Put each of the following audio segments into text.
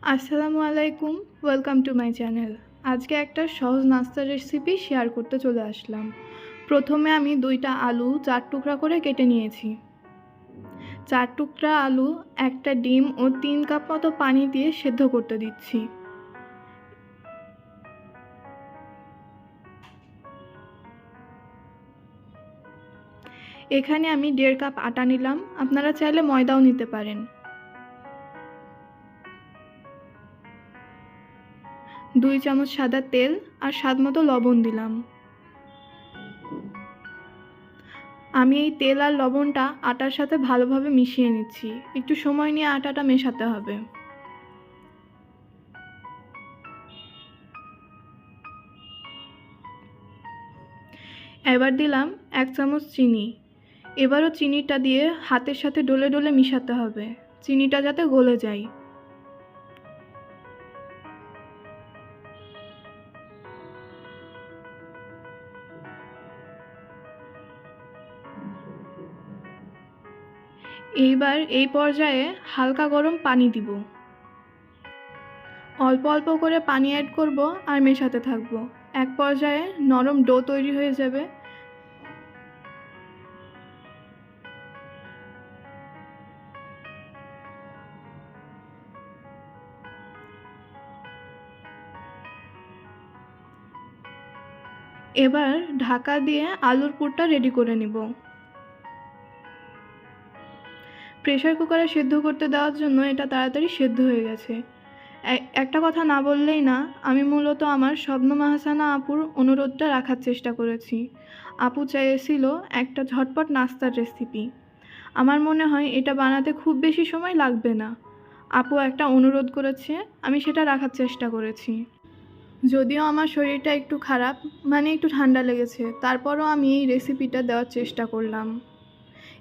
আসসালামু আলাইকুম, welcome to my channel. আজকে একটা সহজ নাস্তার রেসিপি শেয়ার করতে চলে আসলাম। প্রথমে আমি দুইটা আলু চার টুকরা করে কেটে নিয়েছি। চার টুকরা আলু, একটা ডিম ও তিন কাপ মতো পানি দিয়ে সেদ্ধ করতে দিচ্ছি। এখানে আমি দেড় কাপ আটা নিলাম, আপনারা চাইলে ময়দাও নিতে পারেন। দুই চামচ সাদা তেল আর স্বাদ মতো লবণ দিলাম। আমি এই তেল আর লবণটা আটার সাথে ভালোভাবে মিশিয়ে নিচ্ছি। একটু সময় নিয়ে আটাটা মেশাতে হবে। এবার দিলাম এক চামচ চিনি। এবারও চিনিটা দিয়ে হাতের সাথে ডলে ডলে মিশাতে হবে। চিনিটা যাতে গলে যায়। এইবার এই পর্যায়ে হালকা গরম পানি দিব। অল্প অল্প করে পানি অ্যাড করব আর মেশাতে থাকব। এক পর্যায়ে নরম ডো তৈরি হয়ে যাবে। এবার ঢাকা দিয়ে আলুর পুরটা রেডি করে নিব। প্রেশার কুকারে সেদ্ধ করতে দেওয়ার জন্য এটা তাড়াতাড়ি সেদ্ধ হয়ে গেছে। একটা কথা না বললেই না, আমি মূলত আমার স্বপ্ন মাহাসানা আপুর অনুরোধটা রাখার চেষ্টা করেছি। আপু চেয়েছিল একটা ঝটপট নাস্তার রেসিপি আমার মনে হয় এটা বানাতে খুব বেশি সময় লাগবে না। আপু একটা অনুরোধ করেছে, আমি সেটা রাখার চেষ্টা করেছি। যদিও আমার শরীরটা একটু খারাপ মানে একটু ঠান্ডা লেগেছে, তারপরও আমি এই রেসিপিটা দেওয়ার চেষ্টা করলাম।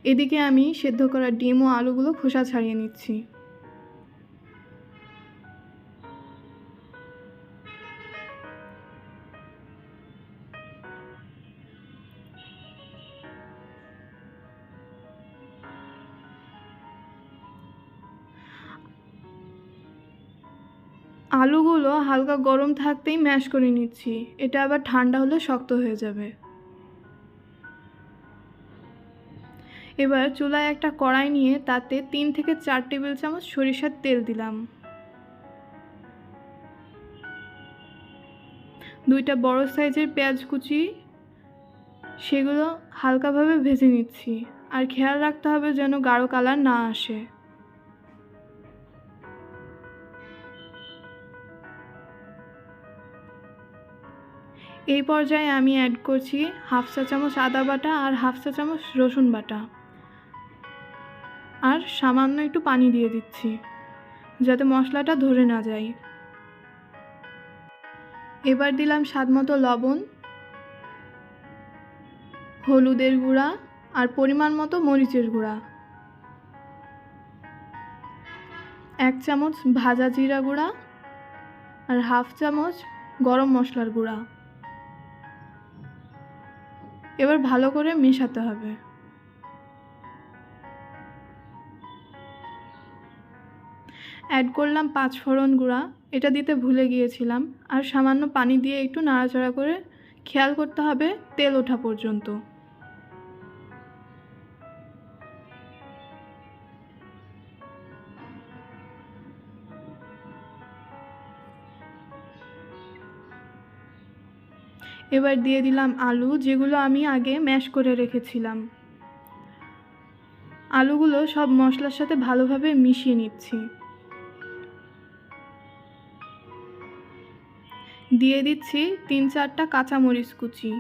এদিকে আমি সেদ্ধ করা ডিম ও আলুগুলো খোসা ছাড়িয়ে নিচ্ছি। আলুগুলো হালকা গরম থাকতেই ম্যাশ করে নিচ্ছি। এটা আবার ঠান্ডা হলে শক্ত হয়ে যাবে। এবার চুলায় একটা কড়াই নিয়ে তাতে তিন থেকে চার টেবিল চামচ সরিষার তেল দিলাম। দুইটা বড় সাইজের পেঁয়াজ কুচি, সেগুলো হালকাভাবে ভেজে নিচ্ছি। আর খেয়াল রাখতে হবে যেন গাঢ় কালার না আসে। এই পর্যায়ে আমি অ্যাড করছি হাফ চা চামচ আদা বাটা আর হাফ চা চামচ রসুন বাটা। আর সামান্য একটু পানি দিয়ে দিচ্ছি, যাতে মশলাটা ধরে না যায়। এবার দিলাম স্বাদ মতো লবণ, হলুদের গুঁড়া আর পরিমাণ মতো মরিচের গুঁড়া। এক চামচ ভাজা জিরা গুঁড়া আর হাফ চামচ গরম মশলার গুঁড়া। এবার ভালো করে মেশাতে হবে। অ্যাড করলাম পাঁচ ফোড়ন গুঁড়া। এটা দিতে ভুলে গিয়েছিলাম। আর সামান্য পানি দিয়ে একটু নাড়াচাড়া করে খেয়াল করতে হবে তেল ওঠা পর্যন্ত। এবার দিয়ে দিলাম আলু, যেগুলো আমি আগে ম্যাশ করে রেখেছিলাম। আলুগুলো সব মশলার সাথে ভালোভাবে মিশিয়ে নিচ্ছি। দিয়ে দিচ্ছি তিন চারটা কাঁচামরিচ কুচি।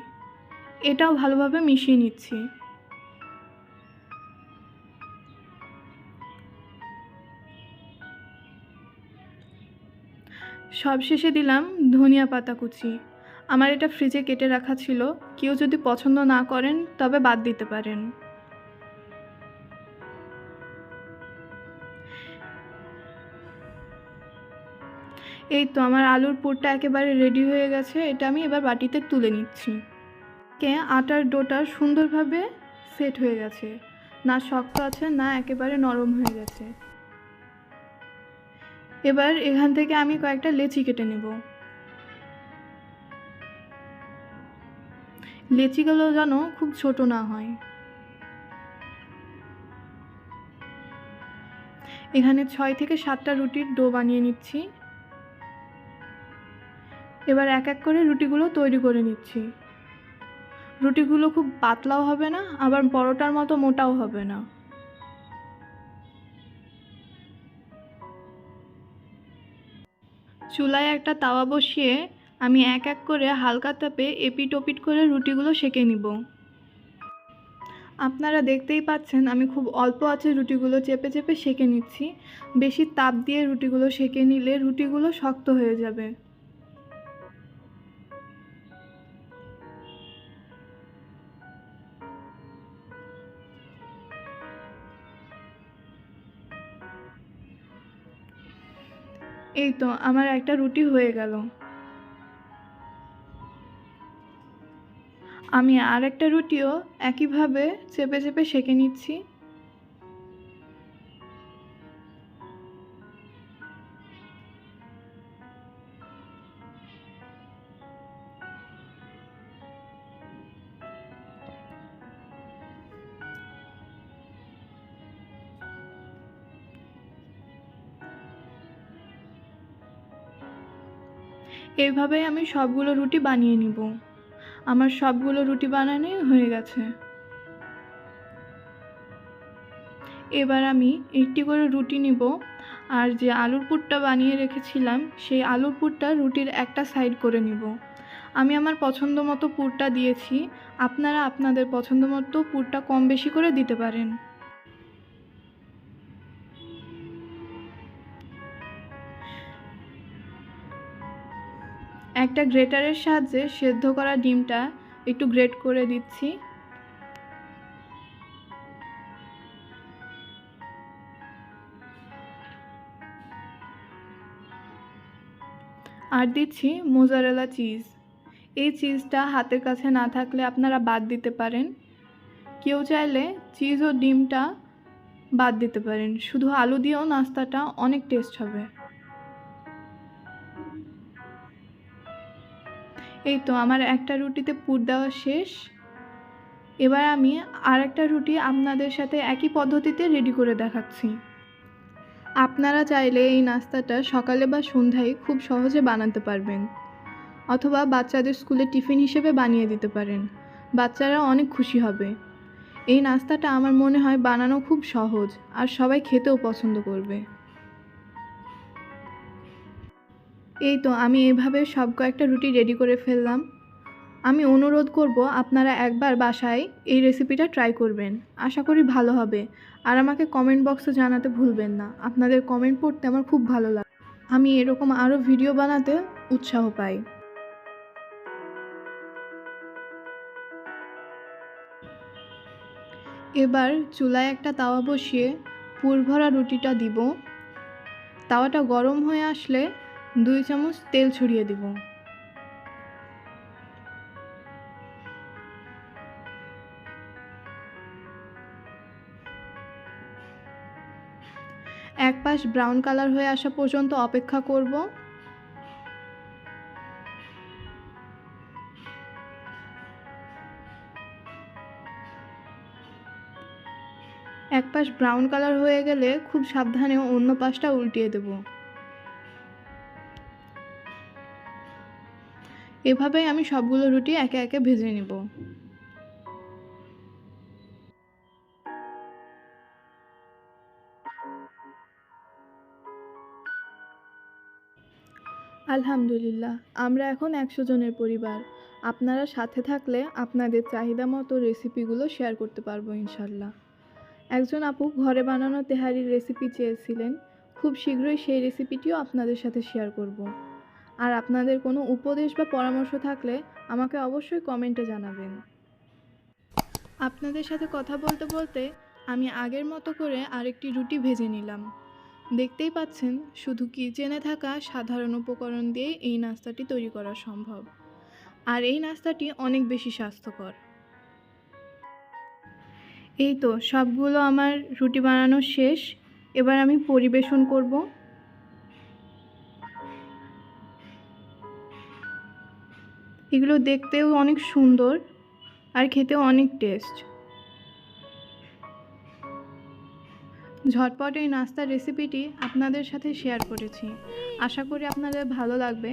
এটাও ভালোভাবে মিশিয়ে নিচ্ছি। সবশেষে দিলাম ধনিয়া পাতা কুচি। আমার এটা ফ্রিজে কেটে রাখা ছিল। কেউ যদি পছন্দ না করেন তবে বাদ দিতে পারেন। এই তো আমার আলুর পুরটা একেবারে রেডি হয়ে গেছে, এটা আমি এবার বাটিতে তুলে নিচ্ছি। কে আটার ডোটা সুন্দরভাবে সেট হয়ে গেছে। না শক্ত আছে, না একেবারে নরম হয়ে গেছে। এবার এখান থেকে আমি কয়েকটা লেচি কেটে নেব। লেচিগুলো যেন খুব ছোট না হয়। এখানে ছয় থেকে সাতটা রুটির ডো বানিয়ে নিচ্ছি। এবার এক এক করে রুটিগুলো তৈরি করে নিচ্ছি। রুটিগুলো খুব পাতলাও হবে না, আবার পরোটার মতো মোটাও হবে না। চুলায় একটা তাওয়া বসিয়ে আমি এক এক করে হালকা তাপে এপিট ওপিট করে রুটিগুলো সেঁকে নিব। আপনারা দেখতেই পাচ্ছেন আমি খুব অল্প আছে রুটিগুলো চেপে চেপে সেঁকে নিচ্ছি। বেশি তাপ দিয়ে রুটিগুলো সেঁকে নিলে রুটিগুলো শক্ত হয়ে যাবে। এই তো আমার একটা রুটি হয়ে গেল। আমি আর একটা রুটিও একইভাবে চেপে চেপে সেঁকে নিচ্ছি। এইভাবেই আমি সবগুলো রুটি বানিয়ে নিব। আমার সবগুলো রুটি বানানোই হয়ে গেছে। এবার আমি একটি করে রুটি নিব, আর যে আলুর পুরটা বানিয়ে রেখেছিলাম, সেই আলুর পুরটা রুটির একটা সাইড করে নিব। আমি আমার পছন্দ মতো পুরটা দিয়েছি, আপনারা আপনাদের পছন্দ মতো পুরটা কম বেশি করে দিতে পারেন। একটা গ্রেটারের সাহায্যে সেদ্ধ করা ডিমটা একটু গ্রেট করে দিচ্ছি। আর দিচ্ছি মোজারেলা চিজ। এই চিজটা হাতের কাছে না থাকলে আপনারা বাদ দিতে পারেন। কেউ চাইলে চিজ ও ডিমটা বাদ দিতে পারেন। শুধু আলু দিয়েও নাস্তাটা অনেক টেস্ট হবে। এই তো আমার একটা রুটিতে পুর দেওয়া শেষ। এবার আমি আর একটা রুটি আপনাদের সাথে একই পদ্ধতিতে রেডি করে দেখাচ্ছি। আপনারা চাইলে এই নাস্তাটা সকালে বা সন্ধ্যায় খুব সহজে বানাতে পারবেন। অথবা বাচ্চাদের স্কুলে টিফিন হিসেবে বানিয়ে দিতে পারেন। বাচ্চারা অনেক খুশি হবে। এই নাস্তাটা আমার মনে হয় বানানো খুব সহজ আর সবাই খেতেও পছন্দ করবে। এই তো আমি এভাবে সব কয়েকটা রুটি রেডি করে ফেললাম। আমি অনুরোধ করব আপনারা একবার বাসায় এই রেসিপিটা ট্রাই করবেন। আশা করি ভালো হবে। আর আমাকে কমেন্ট বক্সে জানাতে ভুলবেন না। আপনাদের কমেন্ট পড়তে আমার খুব ভালো লাগে। আমি এরকম আরও ভিডিও বানাতে উৎসাহ পাই। এবার চুলায় একটা তাওয়া বসিয়ে পুর ভরা রুটিটা দিব। তাওয়াটা গরম হয়ে আসলে দুই চামচ তেল ছড়িয়ে দিব। এক পাশ ব্রাউন কালার হয়ে আসা পর্যন্ত অপেক্ষা করব। এক পাশ ব্রাউন কালার হয়ে গেলে খুব সাবধানে অন্য পাশটা উল্টিয়ে দেব। এভাবেই আমি সবগুলো রুটি একে একে ভেজে নেব। আলহামদুলিল্লাহ, আমরা এখন একশো জনের পরিবার। আপনারা সাথে থাকলে আপনাদের চাহিদা মতো রেসিপিগুলো শেয়ার করতে পারব ইনশাল্লাহ। একজন আপু ঘরে বানানো তেহারির রেসিপি চেয়েছিলেন। খুব শীঘ্রই সেই রেসিপিটিও আপনাদের সাথে শেয়ার করব। আর আপনাদের কোনো উপদেশ বা পরামর্শ থাকলে আমাকে অবশ্যই কমেন্টে জানাবেন। আপনাদের সাথে কথা বলতে বলতে আমি আগের মতো করে আরেকটি রুটি ভেজে নিলাম। দেখতেই পাচ্ছেন, শুধু কিচেনে থাকা সাধারণ উপকরণ দিয়ে এই নাস্তাটি তৈরি করা সম্ভব। আর এই নাস্তাটি অনেক বেশি স্বাস্থ্যকর। এই তো সবগুলো আমার রুটি বানানো শেষ। এবার আমি পরিবেশন করব। এগুলো দেখতেও অনেক সুন্দর আর খেতেও অনেক টেস্ট। ঝটপট এই নাস্তার রেসিপিটি আপনাদের সাথে শেয়ার করেছি। আশা করি আপনাদের ভালো লাগবে।